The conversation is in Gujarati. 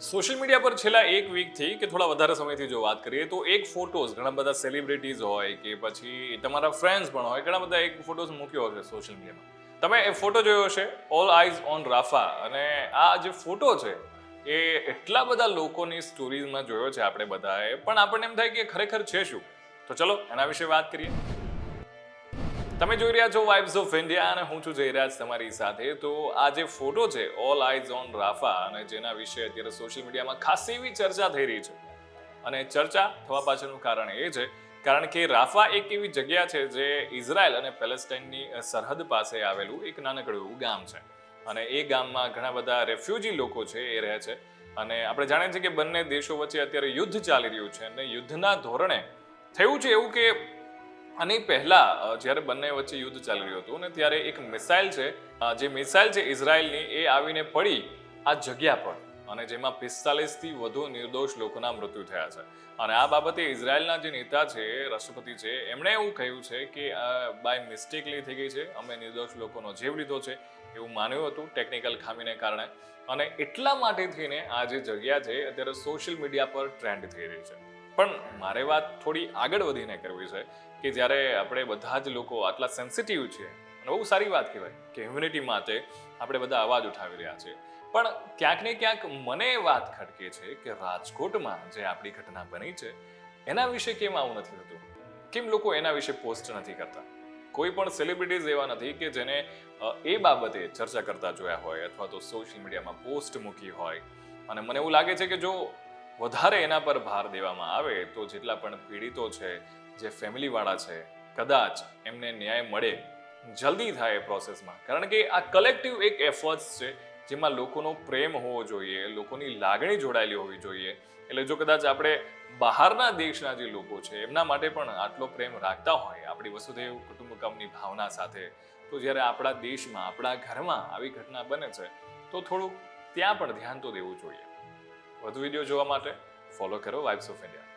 સોશિયલ મીડિયા પર છેલ્લા એક વીકથી કે થોડા વધારે સમયથી જો વાત કરીએ તો એક ફોટોઝ ઘણા બધા સેલિબ્રિટીઝ હોય કે પછી તમારા ફ્રેન્ડ્સ પણ હોય, ઘણા બધા એક ફોટોઝ મૂક્યો હશે સોશિયલ મીડિયામાં. તમે એ ફોટો જોયો હશે? ઓલ આઈઝ ઓન રાફા અને આ જે ફોટો છે, એ એટલા બધા લોકોની સ્ટોરીઝમાં જોયો છે આપણે બધાએ. પણ આપણને એમ થાય કે ખરેખર છે શું? તો ચલો, એના વિશે વાત કરીએ. તમે જોઈ રહ્યા છો વાઇબ્સ ઓફ ઇન્ડિયા અને હું છું જયરાજ તમારી સાથે. તો આ જે ફોટો છે ઓલ આઈઝ ઓન રાફા અને જેના વિશે અત્યારે સોશિયલ મીડિયામાં ખાસી એવી ચર્ચા થઈ રહી છે. અને ચર્ચા થવા પાછળનું કારણ એ છે, કારણ કે રાફા એક એવી જગ્યા છે જે ઇઝરાયલ અને પેલેસ્ટાઇનની સરહદ પાસે આવેલું એક નાનકડું એવું ગામ છે. અને એ ગામમાં ઘણા બધા રેફ્યુજી લોકો છે એ રહે છે. અને આપણે જાણીએ છીએ કે બંને દેશો વચ્ચે અત્યારે યુદ્ધ ચાલી રહ્યું છે અને યુદ્ધના ધોરણે થયું છે એવું કે અને પહેલા જ્યારે બંને વચ્ચે યુદ્ધ ચાલી રહ્યું હતું ને ત્યારે એક મિસાઇલ છે જે મિસાઇલ છે ઇઝરાયલની, એ આવીને પડી આ જગ્યા પર. અને જેમાં પિસ્તાલીસથી વધુ નિર્દોષ લોકોના મૃત્યુ થયા છે. અને આ બાબતે ઇઝરાયલના જે નેતા છે, રાષ્ટ્રપતિ છે, એમણે એવું કહ્યું છે કે બાય મિસ્ટેકલી થઈ ગઈ છે. અમે નિર્દોષ લોકોનો જીવ લીધો છે. એવું માન્યું હતું ટેકનિકલ ખામીને કારણે. અને એટલા માટે થઈને આ જે જગ્યા છે, અત્યારે સોશિયલ મીડિયા પર ટ્રેન્ડ થઈ રહી છે. પણ મારે વાત થોડી આગળ વધીને કરવી છે કે જ્યારે આપણે બધા જ લોકો આટલા સેન્સિટિવ છે, અને બહુ સારી વાત કહેવાય કે હ્યુમિનિટી માટે આપણે બધા અવાજ ઉઠાવી રહ્યા છીએ પણ ક્યાંક ને ક્યાંક મને વાત ખટકે છે કે રાજકોટમાં જે આપણી ઘટના બની છે, એના વિશે કેમ આવું નથી થતું? કેમ લોકો એના વિશે પોસ્ટ નથી કરતા? કોઈ પણ સેલિબ્રિટીઝ એવા નથી કે જેને એ બાબતે ચર્ચા કરતા જોયા હોય અથવા તો સોશિયલ મીડિયામાં પોસ્ટ મૂકી હોય. અને મને એવું લાગે છે કે જો વધારે એના પર ભાર દેવામાં આવે તો જેટલા પણ પીડિતો છે, જે ફેમિલીવાળા છે, કદાચ એમને ન્યાય મળે, જલ્દી થાય એ પ્રોસેસમાં કારણ કે આ કલેક્ટિવ એક એફર્ટ્સ છે, જેમાં લોકોનો પ્રેમ હોવો જોઈએ, લોકોની લાગણી જોડાયેલી હોવી જોઈએ. એટલે જો કદાચ આપણે બહારના દેશના જે લોકો છે, એમના માટે પણ આટલો પ્રેમ રાખતા હોય, આપણી વસુધૈવ કુટુંબકમની ભાવના સાથે, તો જ્યારે આપણા દેશમાં, આપણા ઘરમાં આવી ઘટના બને છે, તો થોડુંક ત્યાં પણ ધ્યાન તો દેવું જોઈએ. વધુ વીડિયો જોવા માટે ફોલો કરો વાઇબ્સ ઓફ ઇન્ડિયા